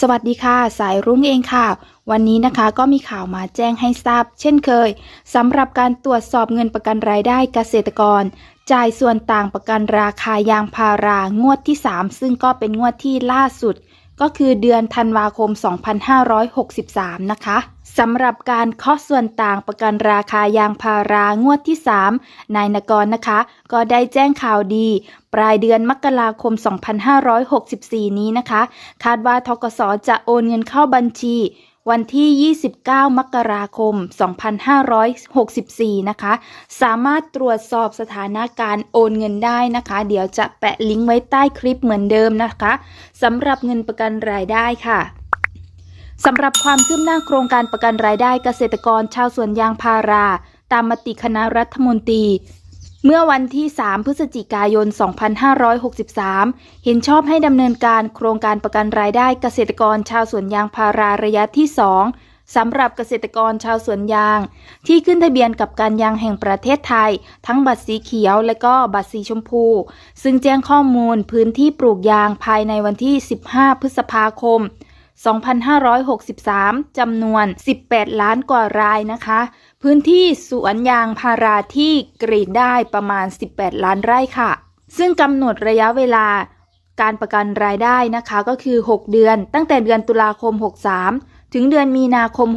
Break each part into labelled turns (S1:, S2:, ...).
S1: สวัสดีค่ะ สายรุ้งเองค่ะ วันนี้นะคะก็มีข่าวมาแจ้งให้ทราบ เช่นเคยสำหรับการตรวจสอบเงินประกันรายได้เกษตรกร จ่ายส่วนต่างประกันราคายางพารางวดที่ 3 ซึ่งก็เป็นงวดที่ล่าสุด ก็คือเดือนธันวาคม 2563 นะคะ สำหรับการเคาะส่วนต่างประกันราคายางพารางวดที่ 3 นายนกรนะคะ ก็ได้แจ้งข่าวดี ปลายเดือนมกราคม 2564 นี้นะคะ คาดว่าทกสจะโอนเงินเข้าบัญชี วันที่ 29 มกราคม 2564 นะคะ สามารถตรวจสอบสถานะการโอนเงินได้นะคะ เดี๋ยวจะแปะลิงก์ไว้ใต้คลิปเหมือนเดิมนะคะสำหรับเงินประกันรายได้ค่ะ สำหรับความคืบหน้าโครงการประกันรายได้เกษตรกรชาวสวนยางพารา ตามมติคณะรัฐมนตรี เมื่อวันที่ 3 พฤศจิกายน 2563 เห็นชอบให้ดำเนินการโครงการประกันรายได้เกษตรกรชาวสวนยางพาราระยะที่ 2 สำหรับเกษตรกรชาวสวนยาง ที่ขึ้นทะเบียนกับการยางแห่งประเทศไทย ทั้งบัตรสีเขียวและก็บัตรสีชมพู ซึ่งแจ้งข้อมูลพื้นที่ปลูกยางภายในวันที่ 15 พฤษภาคม 2563 จำนวน 18 ล้านกว่ารายนะคะ พื้นที่สวนยางพาราที่กรีดได้ประมาณ 18 ล้านไร่ค่ะ ซึ่งกำหนดระยะเวลาการประกันรายได้นะคะก็คือ 6 เดือน ตั้งแต่เดือนตุลาคม 63 ถึงเดือนมีนาคม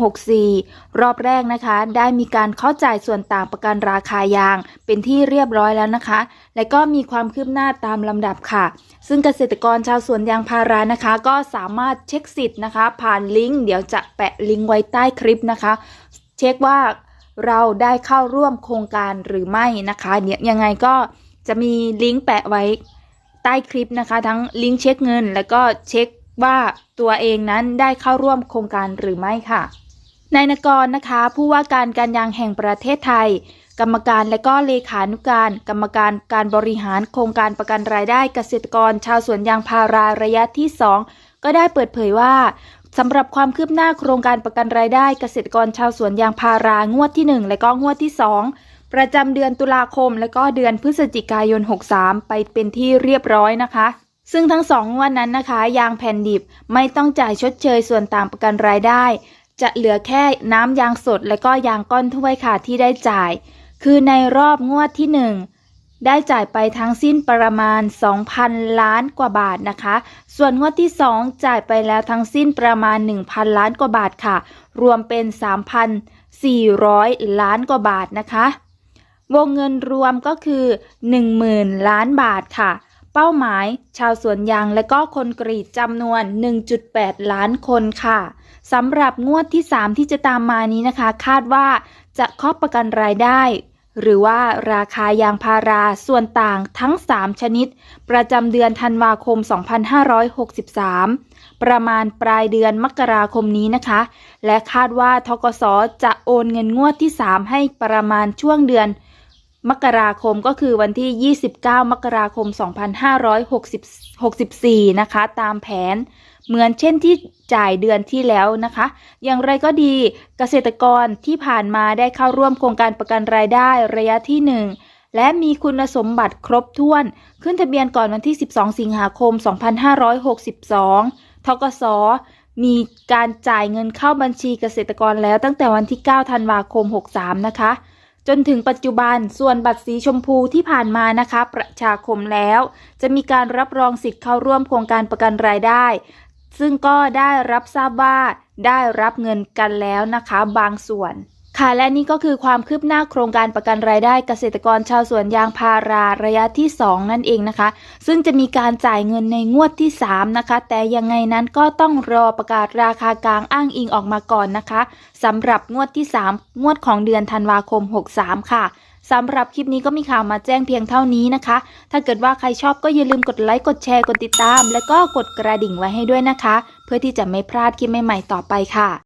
S1: 64 รอบแรกนะคะ ได้มีการเข้าจ่ายส่วนต่างประกันราคายาง เป็นที่เรียบร้อยแล้วนะคะ และก็มีความคืบหน้าตามลำดับค่ะ ซึ่งเกษตรกรชาวสวนยางพารานะคะ ก็สามารถเช็คสิทธิ์นะคะ ผ่านลิงก์เดี๋ยวจะแปะลิงก์ไว้ใต้คลิปนะคะ เช็คว่าเราได้เข้าร่วมโครงการหรือไม่นะคะเดี๋ยวยังไงก็จะมีลิงก์แปะไว้ใต้คลิปนะคะ ทั้งลิงก์เช็คเงิน แล้วก็เช็ค ว่าตัวเองนั้นได้เข้าร่วมโครงการหรือไม่ค่ะนายนกรนะคะ ผู้ว่าการการยางแห่งประเทศไทย กรรมการและก็เลขานุการ กรรมการการบริหารโครงการประกันรายได้เกษตรกร ชาวสวนยางพาราระยะที่ 2 ก็ได้เปิดเผยว่าสำหรับความคืบหน้าโครงการประกันรายได้เกษตรกรชาวสวนยางพารางวดที่ 1 และก็งวดที่ 2 ประจำเดือนตุลาคม และก็เดือนพฤศจิกายน 63 ไปเป็นที่เรียบร้อยนะคะ ซึ่งทั้งสองงวดนั้นนะคะ ยางแผ่นดิบไม่ต้องจ่ายชดเชยส่วนต่างประกันรายได้ จะเหลือแค่น้ำยางสดและก็ยางก้อนถ้วยค่ะที่ได้จ่าย คือในรอบงวดที่ 1ได้จ่ายไปทั้งสิ้นประมาณ 2,000 ล้านกว่าบาทนะคะ ส่วนงวดที่ 2 จ่ายไปแล้วทั้งสิ้นประมาณ 1,000 ล้านกว่าบาทค่ะ รวมเป็น 3,400 ล้านกว่าบาทนะคะ วงเงินรวมก็คือ 10,000 ล้านบาทค่ะ เป้าหมายชาวสวนยางและก็คนกรีดจำนวน 1.8 ล้านคนค่ะสำหรับงวดที่ 3 ที่จะตามมานี้นะคะ คาดว่าจะครอบประกันรายได้ หรือว่าราคายางพาราส่วนต่างทั้ง 3 ชนิด ประจำเดือนธันวาคม 2563 ประมาณปลายเดือนมกราคมนี้นะคะ และคาดว่าทกสจะโอนเงินงวดที่ 3 ให้ประมาณช่วงเดือน มกราคมก็คือวันที่ 29 มกราคม 2564 นะคะ ตามแผน เหมือนเช่นที่จ่ายเดือนที่แล้วนะคะ อย่างไรก็ดีเกษตรกรที่ผ่านมาได้เข้าร่วมโครงการประกันรายได้ระยะที่ 1 และมีคุณสมบัติครบถ้วน ขึ้นทะเบียนก่อนวันที่ 12 สิงหาคม 2562 ทกสมีการจ่ายเงินเข้าบัญชีเกษตรกรแล้วตั้งแต่วันที่ 9 ธันวาคม 63 นะคะ จนถึงปัจจุบันส่วนบัตรสีชมพูที่ผ่านมานะคะ ประชาคมแล้ว จะมีการรับรองสิทธิ์เข้าร่วมโครงการประกันรายได้ ซึ่งก็ได้รับทราบว่าได้รับเงินกันแล้วนะคะ บางส่วน ค่ะและนี่ก็คือความคืบหน้าโครงการประกันรายได้เกษตรกรชาวสวนยางพาราระยะที่ 2 นั่นเองนะคะ ซึ่งจะมีการจ่ายเงินในงวดที่ 3 นะคะ แต่ยังไงนั้นก็ต้องรอประกาศราคากลางอ้างอิงออกมาก่อนนะคะสำหรับงวดที่ 3 งวดของเดือนธันวาคม 63 ค่ะสำหรับคลิปนี้ก็มีข่าวมาแจ้งเพียงเท่านี้นะคะ ถ้าเกิดว่าใครชอบก็อย่าลืมกดไลค์กดแชร์กดติดตาม และก็กดกระดิ่งไว้ให้ด้วยนะคะ เพื่อที่จะไม่พลาดคลิปใหม่ๆต่อไปค่ะ